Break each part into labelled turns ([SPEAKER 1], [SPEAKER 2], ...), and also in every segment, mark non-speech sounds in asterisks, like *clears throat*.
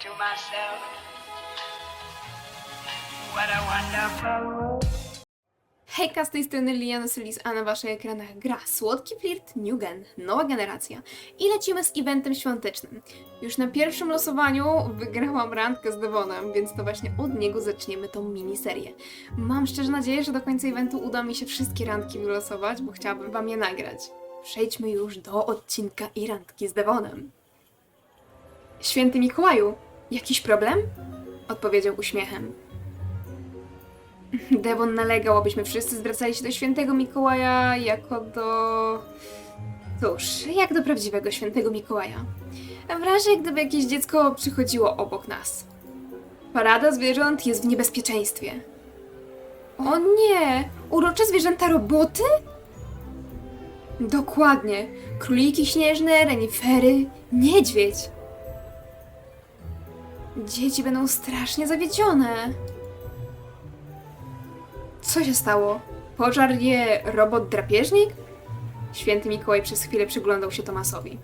[SPEAKER 1] to myself, what a wonderful world.
[SPEAKER 2] Hejka, z tej strony Liana Solis, a na waszych ekranach gra Słodki Flirt New Gen, nowa generacja. I lecimy z eventem świątecznym. Już na pierwszym losowaniu wygrałam randkę z Devonem, więc to właśnie od niego zaczniemy tą miniserię. Mam szczerze nadzieję, że do końca eventu uda mi się wszystkie randki wylosować, bo chciałabym wam je nagrać. Przejdźmy już do odcinka i randki z Devonem. Święty Mikołaju, jakiś problem? Odpowiedział uśmiechem. Devon nalegał, abyśmy wszyscy zwracali się do świętego Mikołaja jako do... Cóż, jak do prawdziwego świętego Mikołaja. W razie gdyby jakieś dziecko przychodziło obok nas. Parada zwierząt jest w niebezpieczeństwie. O nie! Urocze zwierzęta roboty? Dokładnie. Króliki śnieżne, renifery, niedźwiedź. Dzieci będą strasznie zawiedzione. Co się stało? Pożar je robot drapieżnik? Święty Mikołaj przez chwilę przyglądał się Tomasowi.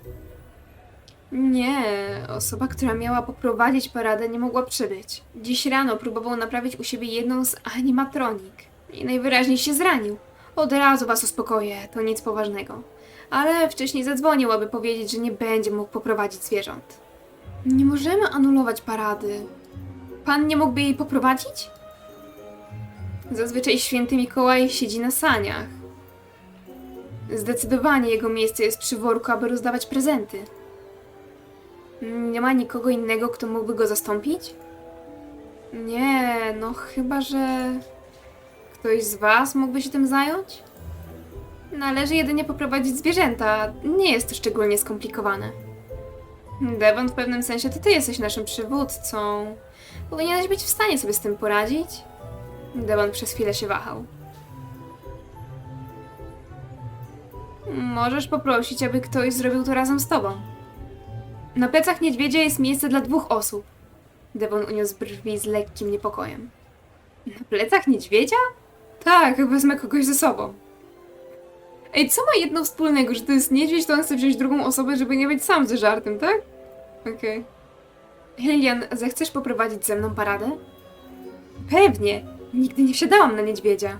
[SPEAKER 2] Nie, osoba, która miała poprowadzić paradę, nie mogła przybyć. Dziś rano próbował naprawić u siebie jedną z animatronik i najwyraźniej się zranił. Od razu was uspokoję, to nic poważnego. Ale wcześniej zadzwonił, aby powiedzieć, że nie będzie mógł poprowadzić zwierząt. Nie możemy anulować parady. Pan nie mógłby jej poprowadzić? Zazwyczaj święty Mikołaj siedzi na saniach. Zdecydowanie jego miejsce jest przy worku, aby rozdawać prezenty. Nie ma nikogo innego, kto mógłby go zastąpić? Nie, no chyba, że ktoś z was mógłby się tym zająć? Należy jedynie poprowadzić zwierzęta. Nie jest to szczególnie skomplikowane. Devon, w pewnym sensie to ty jesteś naszym przywódcą. Powinieneś być w stanie sobie z tym poradzić? Devon przez chwilę się wahał. Możesz poprosić, aby ktoś zrobił to razem z tobą. Na plecach niedźwiedzia jest miejsce dla dwóch osób. Devon uniósł brwi z lekkim niepokojem. Na plecach niedźwiedzia? Tak, wezmę kogoś ze sobą. Ej, co ma jedno wspólnego, że to jest niedźwiedź, to on chce wziąć drugą osobę, żeby nie być sam ze żartem, tak? Okej. Lilian, zechcesz poprowadzić ze mną paradę? Pewnie. Nigdy nie wsiadałam na niedźwiedzia.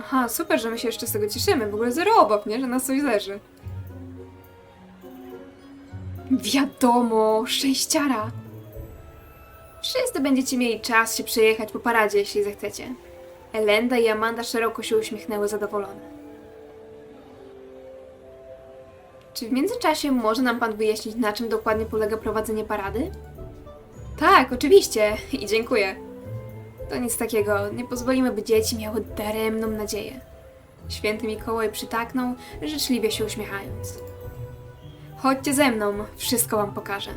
[SPEAKER 2] Aha, super, że my się jeszcze z tego cieszymy. W ogóle zero obaw, nie? Że nas coś leży. Wiadomo, szczęściara. Wszyscy będziecie mieli czas się przejechać po paradzie, jeśli zechcecie. Elenda i Amanda szeroko się uśmiechnęły zadowolone. Czy w międzyczasie może nam pan wyjaśnić, na czym dokładnie polega prowadzenie parady? Tak, oczywiście. I dziękuję. To nic takiego. Nie pozwolimy, by dzieci miały daremną nadzieję. Święty Mikołaj przytaknął, życzliwie się uśmiechając. Chodźcie ze mną, wszystko wam pokażę.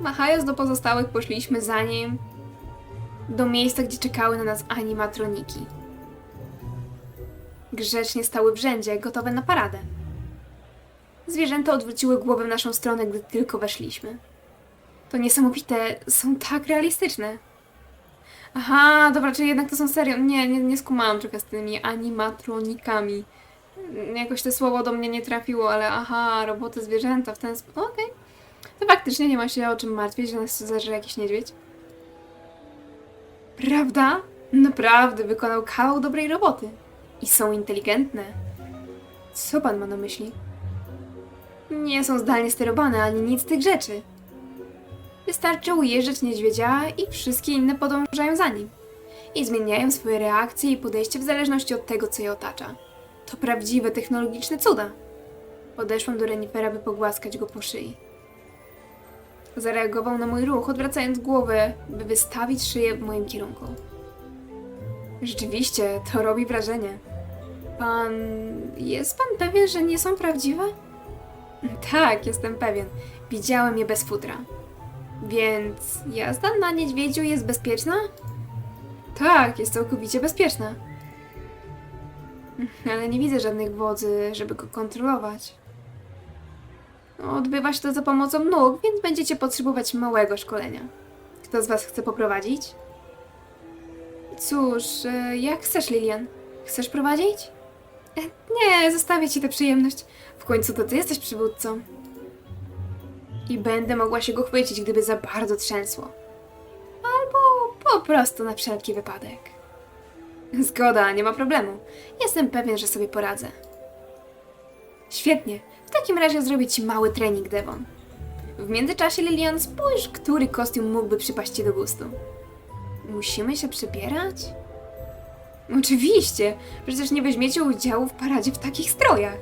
[SPEAKER 2] Machając do pozostałych, poszliśmy za nim do miejsca, gdzie czekały na nas animatroniki. Grzecznie stały w rzędzie, gotowe na paradę. Zwierzęta odwróciły głowę w naszą stronę, gdy tylko weszliśmy. To niesamowite, są tak realistyczne. Aha, dobra, czyli jednak to są serio. Nie, nie, nie skumałam trochę z tymi animatronikami. Jakoś to słowo do mnie nie trafiło, ale aha, roboty zwierzęta w ten sposób. Okej. To faktycznie nie ma się o czym martwić, że nas zależy jakiś niedźwiedź. Prawda? Naprawdę wykonał kawał dobrej roboty. I są inteligentne. Co pan ma na myśli? Nie są zdalnie sterowane ani nic z tych rzeczy. Wystarczy ujeżdżać niedźwiedzia i wszystkie inne podążają za nim. I zmieniają swoje reakcje i podejście w zależności od tego, co je otacza. To prawdziwe technologiczne cuda. Podeszłam do renifera, by pogłaskać go po szyi. Zareagował na mój ruch, odwracając głowę, by wystawić szyję w moim kierunku. Rzeczywiście, to robi wrażenie. Pan. Jest pan pewien, że nie są prawdziwe? Tak, jestem pewien. Widziałem je bez futra. Więc jazda na niedźwiedziu jest bezpieczna? Tak, jest całkowicie bezpieczna. Ale nie widzę żadnych wodzy, żeby go kontrolować. Odbywa się to za pomocą nóg, więc będziecie potrzebować małego szkolenia. Kto z Was chce poprowadzić? Cóż, e, jak chcesz, Lilian? Chcesz prowadzić? Nie, zostawię Ci tę przyjemność. W końcu to Ty jesteś przywódcą. I będę mogła się go chwycić, gdyby za bardzo trzęsło. Albo po prostu na wszelki wypadek. Zgoda, nie ma problemu. Jestem pewien, że sobie poradzę. Świetnie. W takim razie zrobię ci mały trening, Devon. W międzyczasie, Lilian, spójrz, który kostium mógłby przypaść ci do gustu. Musimy się przebierać? Oczywiście, przecież nie weźmiecie udziału w paradzie w takich strojach.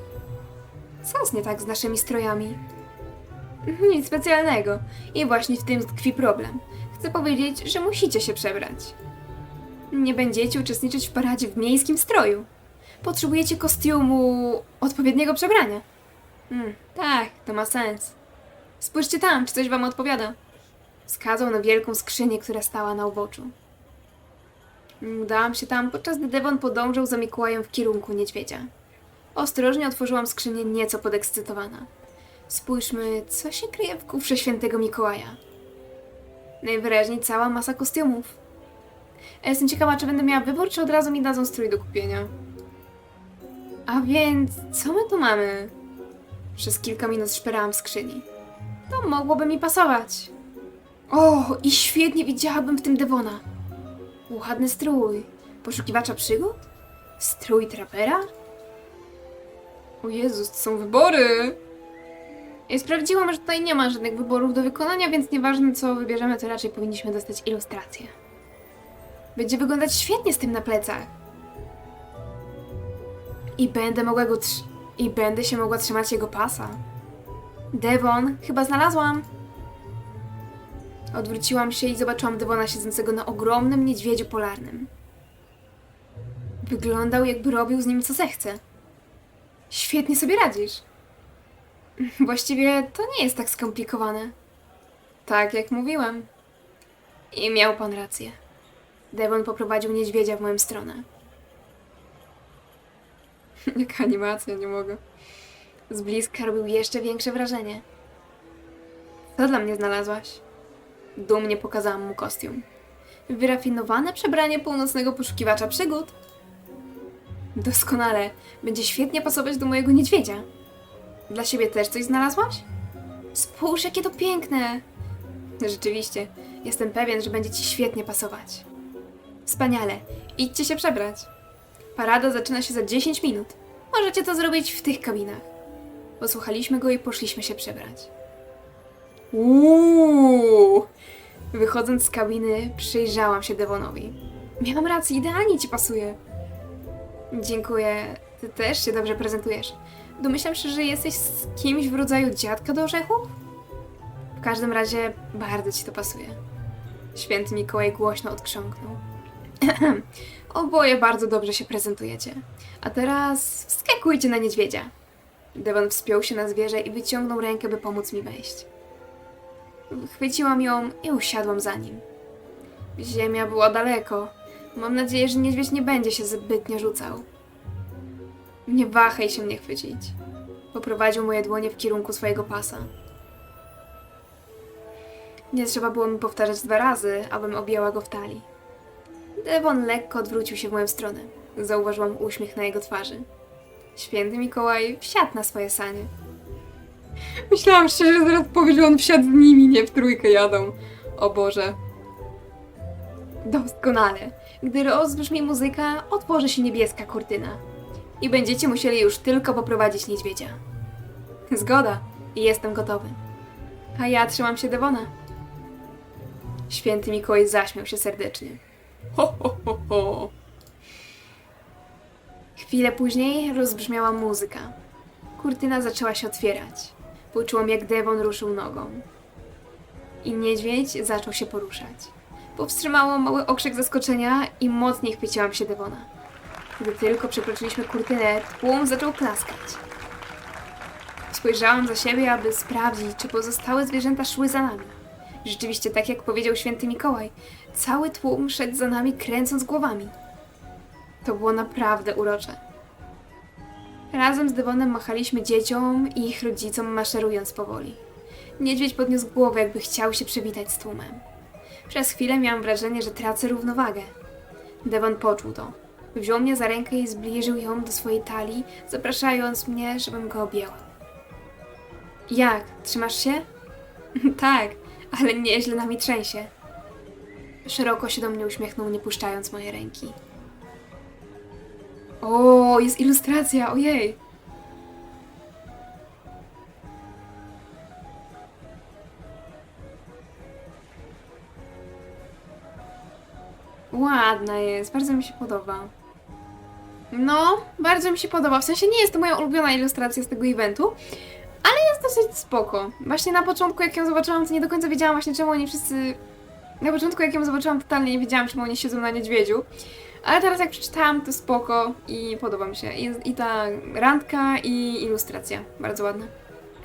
[SPEAKER 2] Co jest nie tak z naszymi strojami? Nic specjalnego. I właśnie w tym tkwi problem. Chcę powiedzieć, że musicie się przebrać. Nie będziecie uczestniczyć w paradzie w miejskim stroju. Potrzebujecie kostiumu odpowiedniego przebrania. Hmm, tak, to ma sens. Spójrzcie tam, czy coś wam odpowiada. Wskazał na wielką skrzynię, która stała na uboczu. Udałam się tam, podczas gdy Devon podążał za Mikołajem w kierunku niedźwiedzia. Ostrożnie otworzyłam skrzynię, nieco podekscytowana. Spójrzmy, co się kryje w kufrze świętego Mikołaja. Najwyraźniej cała masa kostiumów. A Jestem ciekawa, czy będę miała wybór, czy od razu mi dadzą strój do kupienia. A więc, co my tu mamy? Przez kilka minut szperałam w skrzyni. To mogłoby mi pasować. O, i świetnie widziałabym w tym Devona. Ładny strój. Poszukiwacza przygód? Strój trapera? O Jezus, to są wybory! I sprawdziłam, że tutaj nie ma żadnych wyborów do wykonania, więc nieważne co wybierzemy, to raczej powinniśmy dostać ilustrację. Będzie wyglądać świetnie z tym na plecach. I będę mogła go I będę się mogła trzymać jego pasa. Devon, chyba znalazłam. Odwróciłam się i zobaczyłam Devona siedzącego na ogromnym niedźwiedziu polarnym. Wyglądał, jakby robił z nim co zechce. Świetnie sobie radzisz. Właściwie to nie jest tak skomplikowane. Tak jak mówiłam. I miał pan rację. Devon poprowadził niedźwiedzia w moją stronę. *laughs* Jaka animacja, nie mogę. Z bliska robił jeszcze większe wrażenie. Co dla mnie znalazłaś? Dumnie pokazałam mu kostium. Wyrafinowane przebranie północnego poszukiwacza przygód. Doskonale. Będzie świetnie pasować do mojego niedźwiedzia. Dla siebie też coś znalazłaś? Spójrz, jakie to piękne! Rzeczywiście, jestem pewien, że będzie ci świetnie pasować. Wspaniale, idźcie się przebrać. Parada zaczyna się za 10 minut. Możecie to zrobić w tych kabinach. Posłuchaliśmy go i poszliśmy się przebrać. Uuu! Wychodząc z kabiny, przyjrzałam się Devonowi. Miałam rację, idealnie ci pasuje. Dziękuję. Ty też się dobrze prezentujesz. Domyślam się, że jesteś z kimś w rodzaju dziadka do orzechów? W każdym razie bardzo ci to pasuje. Święty Mikołaj głośno odkrząknął. *clears throat* Oboje bardzo dobrze się prezentujecie. A teraz wskakujcie na niedźwiedzia. Devon wspiął się na zwierzę i wyciągnął rękę, by pomóc mi wejść. Chwyciłam ją i usiadłam za nim. Ziemia była daleko. Mam nadzieję, że niedźwiedź nie będzie się zbytnio rzucał. Nie wahaj się mnie chwycić. Poprowadził moje dłonie w kierunku swojego pasa. Nie trzeba było mi powtarzać dwa razy, abym objęła go w talii. Devon lekko odwrócił się w moją stronę. Zauważyłam uśmiech na jego twarzy. Święty Mikołaj wsiadł na swoje sanie. Myślałam szczerze, że zaraz powie, że on wsiadł z nimi, nie w trójkę jadą. O Boże. Doskonale. Gdy rozbrzmi muzyka, otworzy się niebieska kurtyna. I będziecie musieli już tylko poprowadzić niedźwiedzia. Zgoda. Jestem gotowy. A ja trzymam się Devona. Święty Mikołaj zaśmiał się serdecznie. Ho, ho, ho, ho. Chwilę później rozbrzmiała muzyka. Kurtyna zaczęła się otwierać. Poczułam, jak Devon ruszył nogą. I niedźwiedź zaczął się poruszać. Powstrzymało mały okrzyk zaskoczenia i mocniej chwyciłam się Devona. Gdy tylko przekroczyliśmy kurtynę, tłum zaczął klaskać. Spojrzałam za siebie, aby sprawdzić, czy pozostałe zwierzęta szły za nami. Rzeczywiście, tak jak powiedział święty Mikołaj, cały tłum szedł za nami, kręcąc głowami. To było naprawdę urocze. Razem z Devonem machaliśmy dzieciom i ich rodzicom, maszerując powoli. Niedźwiedź podniósł głowę, jakby chciał się przywitać z tłumem. Przez chwilę miałam wrażenie, że tracę równowagę. Devon poczuł to. Wziął mnie za rękę i zbliżył ją do swojej talii, zapraszając mnie, żebym go objęła. Jak? Trzymasz się? *laughs* tak, ale nieźle nami trzęsie. Szeroko się do mnie uśmiechnął, nie puszczając mojej ręki. O, jest ilustracja, ojej. Ładna jest, bardzo mi się podoba. No, bardzo mi się podoba. W sensie nie jest to moja ulubiona ilustracja z tego eventu, ale jest dosyć spoko. Właśnie na początku, jak ją zobaczyłam, to nie do końca wiedziałam właśnie, czemu oni wszyscy... Na początku, jak ją zobaczyłam, totalnie nie wiedziałam, czemu oni siedzą na niedźwiedziu. Ale teraz, jak przeczytałam, to spoko i podoba mi się. I, i ta randka, i ilustracja. Bardzo ładna.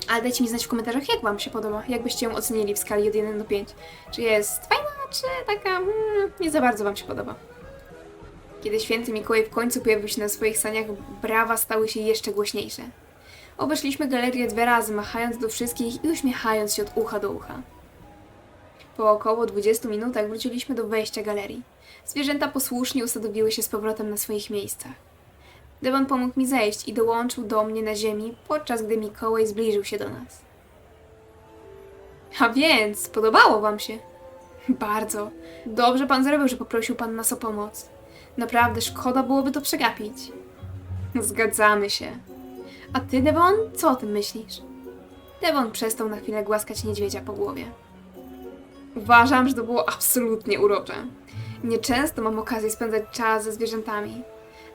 [SPEAKER 2] Ale dajcie mi znać w komentarzach, jak Wam się podoba. Jak byście ją ocenili w skali od 1 do 5. Czy jest fajna, czy taka mm, nie za bardzo Wam się podoba. Kiedy święty Mikołaj w końcu pojawił się na swoich saniach, brawa stały się jeszcze głośniejsze. Obeszliśmy galerię dwa razy, machając do wszystkich i uśmiechając się od ucha do ucha. Po około 20 minutach wróciliśmy do wejścia galerii. Zwierzęta posłusznie usadowiły się z powrotem na swoich miejscach. Devon pomógł mi zejść i dołączył do mnie na ziemi, podczas gdy Mikołaj zbliżył się do nas. A więc, podobało wam się? Bardzo. Dobrze pan zrobił, że poprosił pan nas o pomoc. Naprawdę szkoda byłoby to przegapić. Zgadzamy się. A ty, Devon, co o tym myślisz? Devon przestał na chwilę głaskać niedźwiedzia po głowie. Uważam, że to było absolutnie urocze. Nieczęsto mam okazję spędzać czas ze zwierzętami.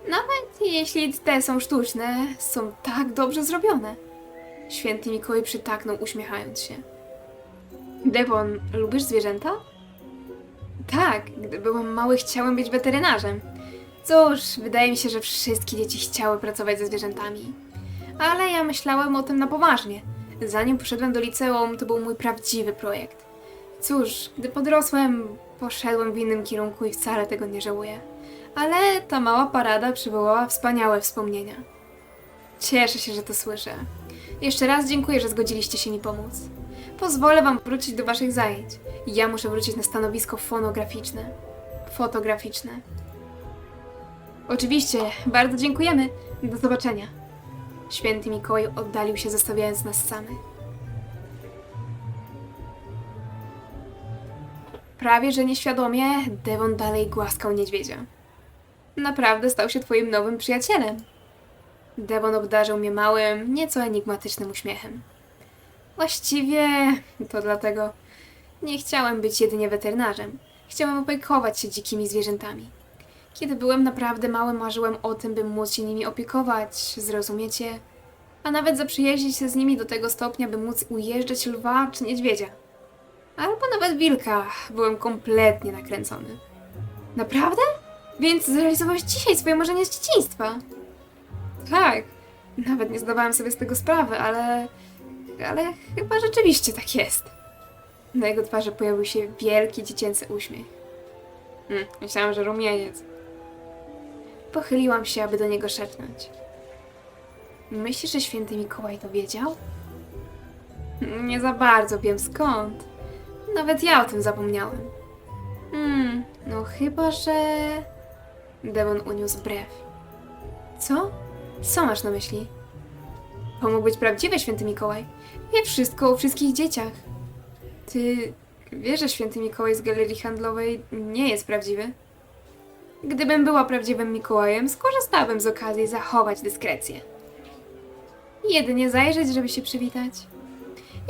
[SPEAKER 2] Nawet jeśli te są sztuczne, są tak dobrze zrobione. Święty Mikołaj przytaknął, uśmiechając się. Devon, lubisz zwierzęta? Tak, gdy byłam mały, chciałem być weterynarzem. Cóż, wydaje mi się, że wszystkie dzieci chciały pracować ze zwierzętami. Ale ja myślałem o tym na poważnie. Zanim poszedłem do liceum, to był mój prawdziwy projekt. Cóż, gdy podrosłem, poszedłem w innym kierunku i wcale tego nie żałuję. Ale ta mała parada przywołała wspaniałe wspomnienia. Cieszę się, że to słyszę. Jeszcze raz dziękuję, że zgodziliście się mi pomóc. Pozwolę wam wrócić do waszych zajęć. Ja muszę wrócić na stanowisko fonograficzne. Fotograficzne. Oczywiście, bardzo dziękujemy. Do zobaczenia. Święty Mikołaj oddalił się, zostawiając nas samych. Prawie że nieświadomie, Devon dalej głaskał niedźwiedzia. Naprawdę stał się twoim nowym przyjacielem. Devon obdarzył mnie małym, nieco enigmatycznym uśmiechem. Właściwie to dlatego nie chciałem być jedynie weterynarzem. Chciałem opiekować się dzikimi zwierzętami. Kiedy byłem naprawdę mały, marzyłem o tym, by móc się nimi opiekować, zrozumiecie? A nawet zaprzyjaźnić się z nimi do tego stopnia, by móc ujeżdżać lwa czy niedźwiedzia. Albo nawet wilka. Byłem kompletnie nakręcony. Naprawdę? Więc zrealizowałeś dzisiaj swoje marzenie z dzieciństwa. Tak. Nawet nie zdawałam sobie z tego sprawy, ale... Ale chyba rzeczywiście tak jest. Na jego twarzy pojawił się wielki dziecięcy uśmiech. Hmm, myślałam, że rumieniec. Pochyliłam się, aby do niego szepnąć. Myślisz, że święty Mikołaj to wiedział? Nie za bardzo wiem skąd. Nawet ja o tym zapomniałem. Hmm, no chyba, że... Devon uniósł brew. Co? Co masz na myśli? To mógł być prawdziwy święty Mikołaj. Wie wszystko o wszystkich dzieciach. Ty wiesz, że święty Mikołaj z galerii handlowej nie jest prawdziwy? Gdybym była prawdziwym Mikołajem, skorzystałabym z okazji zachować dyskrecję. Jedynie zajrzeć, żeby się przywitać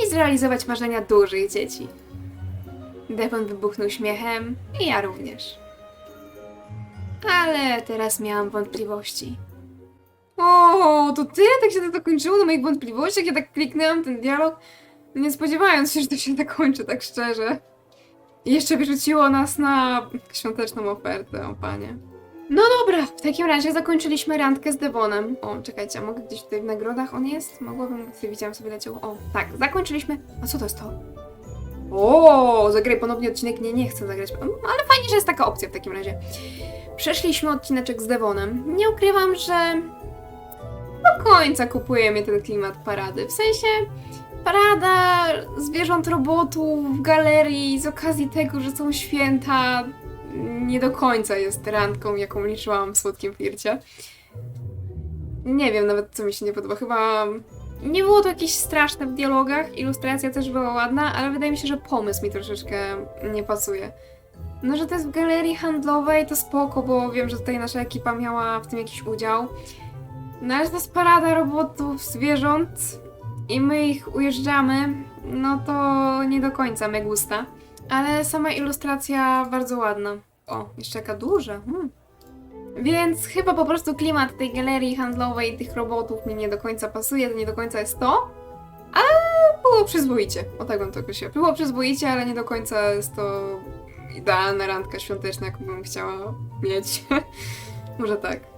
[SPEAKER 2] i zrealizować marzenia dużych dzieci. Devon wybuchnął śmiechem i ja również. Ale teraz miałam wątpliwości. O, to ty? Tak się to zakończyło na moich wątpliwościach? Ja tak kliknęłam ten dialog, nie spodziewając się, że to się zakończy tak szczerze. I jeszcze wyrzuciło nas na świąteczną ofertę, o panie. No dobra, w takim razie zakończyliśmy randkę z Devonem. O, czekajcie, a mogę gdzieś tutaj w nagrodach on jest? Mogłabym, widziałam sobie leciał. O, tak, zakończyliśmy. A co to jest to? O, zagraj ponownie odcinek. Nie, nie chcę zagrać. Mm, Ale fajnie, że jest taka opcja w takim razie. Przeszliśmy odcineczek z Devonem. Nie ukrywam, że do końca kupuje mnie ten klimat parady. W sensie parada zwierząt robotu w galerii z okazji tego, że są święta nie do końca jest randką, jaką liczyłam w Słodkim Flircie. Nie wiem nawet, co mi się nie podoba. Chyba Nie było to jakieś straszne w dialogach, ilustracja też była ładna, ale wydaje mi się, że pomysł mi troszeczkę nie pasuje. No, że to jest w galerii handlowej, to spoko, bo wiem, że tutaj nasza ekipa miała w tym jakiś udział. No ale to jest parada robotów, zwierząt i my ich ujeżdżamy, no to nie do końca me gusta. Ale sama ilustracja bardzo ładna. O, jeszcze jaka duża. Hmm. Więc chyba po prostu klimat tej galerii handlowej tych robotów mi nie do końca pasuje, to nie do końca jest to. Ale było przyzwoicie. O tak bym to określiła. Było przyzwoicie, ale nie do końca jest to idealna randka świąteczna, jaką bym chciała mieć. *laughs* Może tak.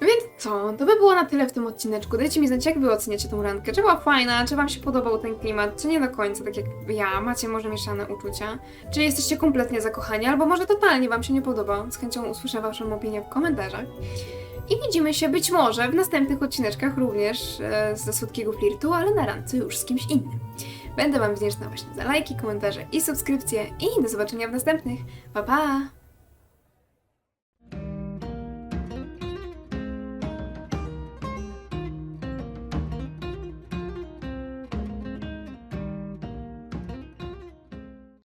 [SPEAKER 2] Więc co, to by było na tyle w tym odcineczku. Dajcie mi znać, jak wy oceniacie tą randkę. Czy była fajna, czy wam się podobał ten klimat, czy nie do końca, tak jak ja. Macie może mieszane uczucia. Czy jesteście kompletnie zakochani, albo może totalnie wam się nie podoba. Z chęcią usłyszę waszą opinię w komentarzach. I widzimy się być może w następnych odcineczkach również e, ze Słodkiego Flirtu, ale na randce już z kimś innym. Będę wam wdzięczna właśnie za lajki, komentarze i subskrypcje i do zobaczenia w następnych. Pa pa!